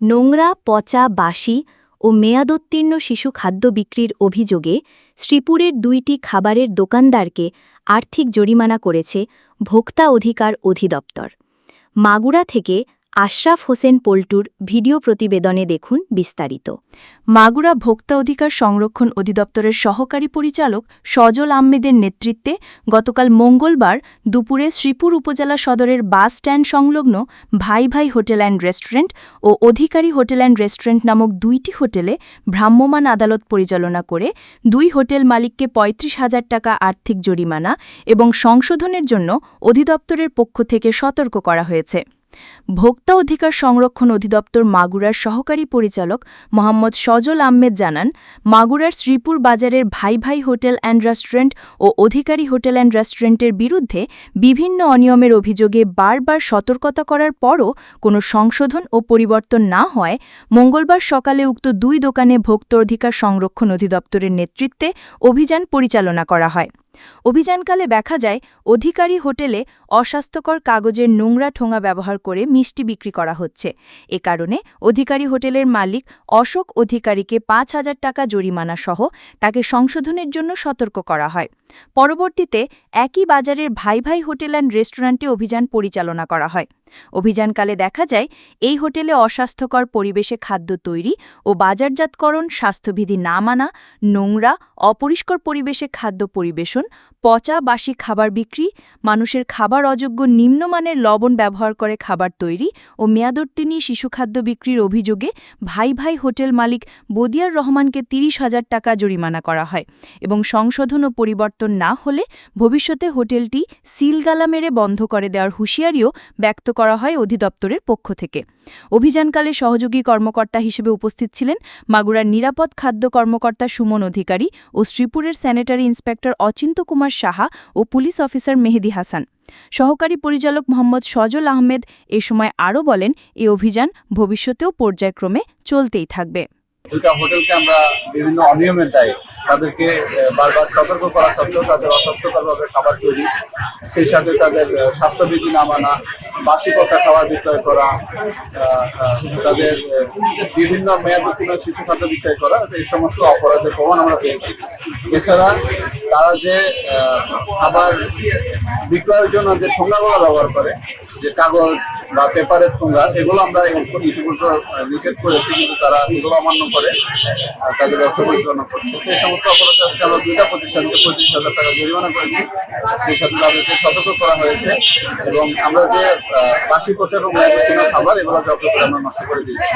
নোংরা, পচা, বাসি ও মেয়াদোত্তীর্ণ শিশু খাদ্য বিক্রির অভিযোগে শ্রীপুরের দুইটি খাবারের দোকানদারকে আর্থিক জরিমানা করেছে ভোক্তা অধিকার অধিদপ্তর। মাগুরা থেকে আশরাফ হোসেন পল্টুর ভিডিও প্রতিবেদনে দেখুন বিস্তারিত। মাগুরা ভোক্তা অধিকার সংরক্ষণ অধিদপ্তরের সহকারী পরিচালক সজল আহমেদের নেতৃত্বে গতকাল মঙ্গলবার দুপুরে শ্রীপুর উপজেলা সদরের বাস স্ট্যান্ড সংলগ্ন Bhai Bhai hotel and restaurant O Adhikari hotel and restaurant নামক দুইটি হোটেলে ভ্রাম্যমাণ আদালত পরিচালনা করে দুই হোটেল মালিককে পঁয়ত্রিশ হাজার টাকা আর্থিক জরিমানা এবং সংশোধনের জন্য অধিদপ্তরের পক্ষ থেকে সতর্ক করা হয়েছে। ভোক্তা অধিকার সংরক্ষণ অধিদপ্তর মাগুরার সহকারী পরিচালক মোহাম্মদ সজল আহমেদ জানান, মাগুরার শ্রীপুর বাজারের Bhai Bhai hotel and restaurant O Adhikari hotel and রেস্টুরেন্টের বিরুদ্ধে বিভিন্ন অনিয়মের অভিযোগে বারবার সতর্কতা করার পরও কোনো সংশোধন ও পরিবর্তন না হয়, মঙ্গলবার সকালে উক্ত দুই দোকানে ভোক্তা অধিকার সংরক্ষণ অধিদপ্তরের নেতৃত্বে অভিযান পরিচালনা করা হয়। অভিযানকালে দেখা যায়, অধিকারী হোটেলে অস্বাস্থ্যকর কাগজের নোংরা ঠোঙা ব্যবহার করে মিষ্টি বিক্রি করা হচ্ছে। এ কারণে অধিকারী হোটেলের মালিক অশোক অধিকারীকে পাঁচ হাজার টাকা জরিমানা সহ তাকে সংশোধনের জন্য সতর্ক করা হয়। পরবর্তীতে একই বাজারের ভাই ভাই হোটেল অ্যান্ড রেস্টুরেন্টে অভিযান পরিচালনা করা হয়। অভিযানকালে দেখা যায়, এই হোটেলে অস্বাস্থ্যকর পরিবেশে খাদ্য তৈরি ও বাজারজাতকরণ স্বাস্থ্যবিধি না মানা, নোংরা, অপরিষ্কার পরিবেশে খাদ্য পরিবেশন, পচা, বাসি খাবার বিক্রি, মানুষের খাবার অযোগ্য নিম্নমানের লবণ ব্যবহার করে খাবার তৈরি ও মেয়াদোত্তীর্ণ শিশু খাদ্য বিক্রির অভিযোগে ভাই ভাই হোটেল মালিক বদিয়ার রহমানকে তিরিশ হাজার টাকা জরিমানা করা হয় এবং সংশোধন ও পরিবর্তন না হলে ভবিষ্যতে হোটেলটি সিলগালা মেরে বন্ধ করে দেওয়ার হুঁশিয়ারিও ব্যক্ত করা হয় অধিদপ্তরের পক্ষ থেকে। অভিযানকালে সহযোগী কর্মকর্তা হিসেবে উপস্থিত ছিলেন মাগুরার নিরাপদ খাদ্য কর্মকর্তা সুমন অধিকারী ও শ্রীপুরের স্যানিটারি ইন্সপেক্টর অচিন্ত কুমার সাহা ও পুলিশ অফিসার মেহেদি হাসান। সহকারী পরিচালক মোহাম্মদ সজল আহমেদ এ সময় আরও বলেন এই অভিযান ভবিষ্যতেও পর্যায়ক্রমে চলতেই থাকবে। দুইটা হোটেলকে আমরা বিভিন্ন অনিয়মের দায়ে তাদেরকে বারবার সতর্ক করা সত্ত্বেও তাদের অস্বাস্থ্যকরভাবে খাবার তৈরি, সেই সাথে তাদের স্বাস্থ্যবিধি না মানা বাসি পচা খাবার বিক্রয় করা তাদের বিভিন্ন মেয়াদ শিশু খাদ্য বিক্রয় করা, এই সমস্ত অপরাধের প্রমাণ আমরা পেয়েছি। এছাড়া তারা যে খাবার বিক্রয়ের জন্য যে ঠোঙ্গাগুলো ব্যবহার করে যে কাগজ বা পেপারের ঠোঙ্গা এগুলো আমরা আহ, নিষেধ করেছি কিন্তু তারা এগুলো অমান্য করে তাদের ব্যবসা পরিচালনা করছে। এই সমস্ত অপরাধে আজকে আমরা দুইটা প্রতিষ্ঠানকে পঁচিশ হাজার টাকা জরিমানা করেছি। সেই সাথে তাদেরকে সতর্ক করা হয়েছে এবং আমরা যে বাসি পচা এবং খাবার এগুলো জব্দ করে আমরা নষ্ট করে দিয়েছি।